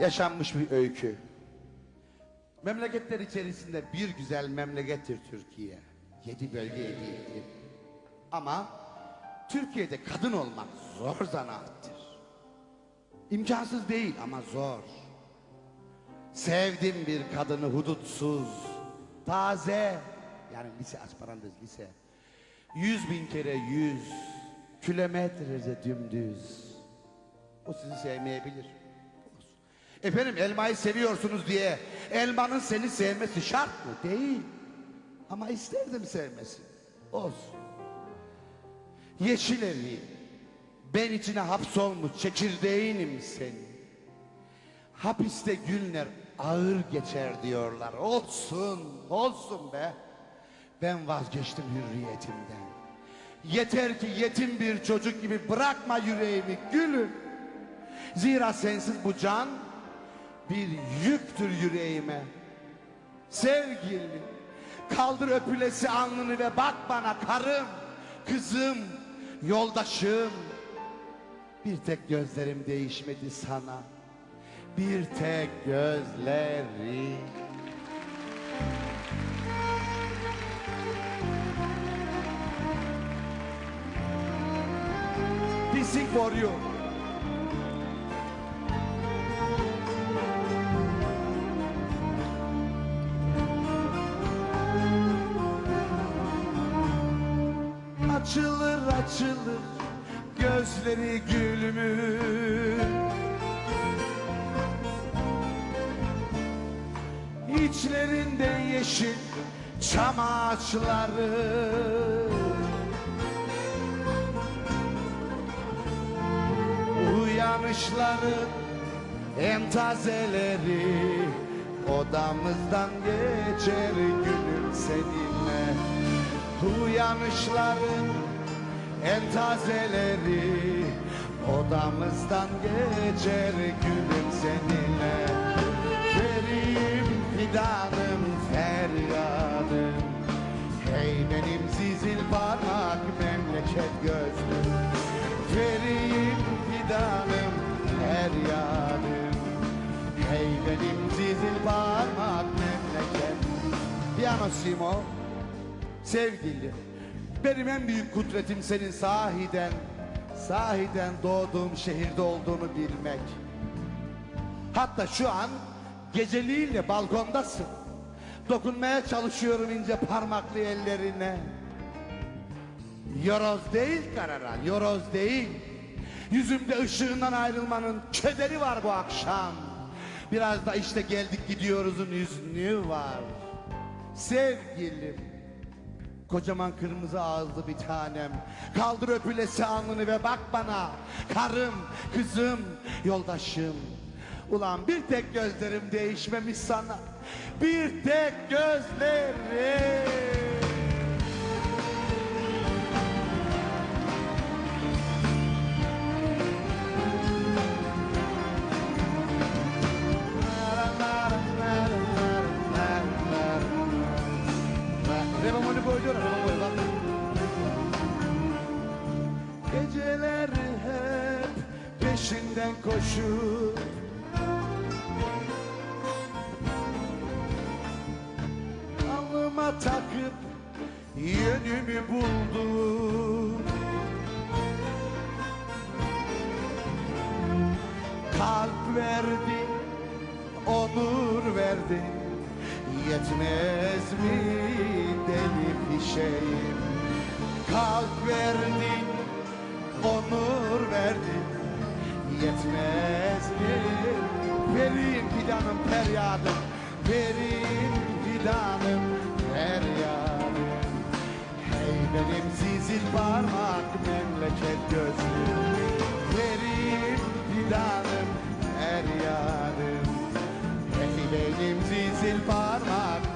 yaşanmış bir öykü. Memleketler içerisinde bir güzel memlekettir Türkiye. Yedi bölge yedi. Ama Türkiye'de kadın olmak zor zanaattır. İmkansız değil ama zor. Sevdim bir kadını hudutsuz, taze, yani lise aspirantız lise. Yüz bin kere yüz, kilometrece dümdüz. O sizi sevmeyebilir. Efendim elmayı seviyorsunuz diye elmanın seni sevmesi şart mı? Değil. Ama isterdim sevmesi. Olsun. Yeşil evi, ben içine hapsolmuş çekirdeğinim senin. Hapiste günler ağır geçer diyorlar. Olsun, olsun be. Ben vazgeçtim hürriyetimden. Yeter ki yetim bir çocuk gibi bırakma yüreğimi gülüm. Zira sensiz bu can bir yüktür yüreğime. Sevgilim, kaldır öpülesi alnını ve bak bana karım, kızım, yoldaşım. Bir tek gözlerim değişmedi sana. Bir tek gözleri. This is for you. Açılır açılır gözleri gülümün. İçlerinde yeşil çam ağaçları. Uyanışların en tazeleri. Odamızdan geçer günüm seninle. Uyanışların en tazeleri Odamızdan geçer günüm seninle. Ferim fidanım feryadım. Hey benim zizil parmak memleket gözlüm. Ferim fidanım feryadım. Hey benim zizil parmak memleket. Piyano Simo Sevgili benim en büyük kudretim senin sahiden Sahiden doğduğum şehirde olduğunu bilmek Hatta şu an geceliğinle balkondasın. Dokunmaya çalışıyorum ince parmaklı ellerine. Yoroz değil Kararan, yoroz değil. Yüzümde ışığından ayrılmanın kederi var bu akşam. Biraz da işte geldik gidiyoruzun hüznü var. Sevgilim, kocaman kırmızı ağızlı bir tanem. Kaldır öpülesi alnını ve bak bana. Karım, kızım, yoldaşım. Ulan bir tek gözlerim değişmemiş sana. Bir tek gözlerim. Geceler hep peşinden koşur Alnıma takıp yönümü buldum. Kalp verdi, onur verdi. Yetmez mi deli fişeğim? Kalp verdi, yetmez verin Verin fidanım feryadım. Verin fidanım feryadım. Hey benim zizil parmak memleket gözlüm Verin fidanım feryadım. Hey benim zizil parmak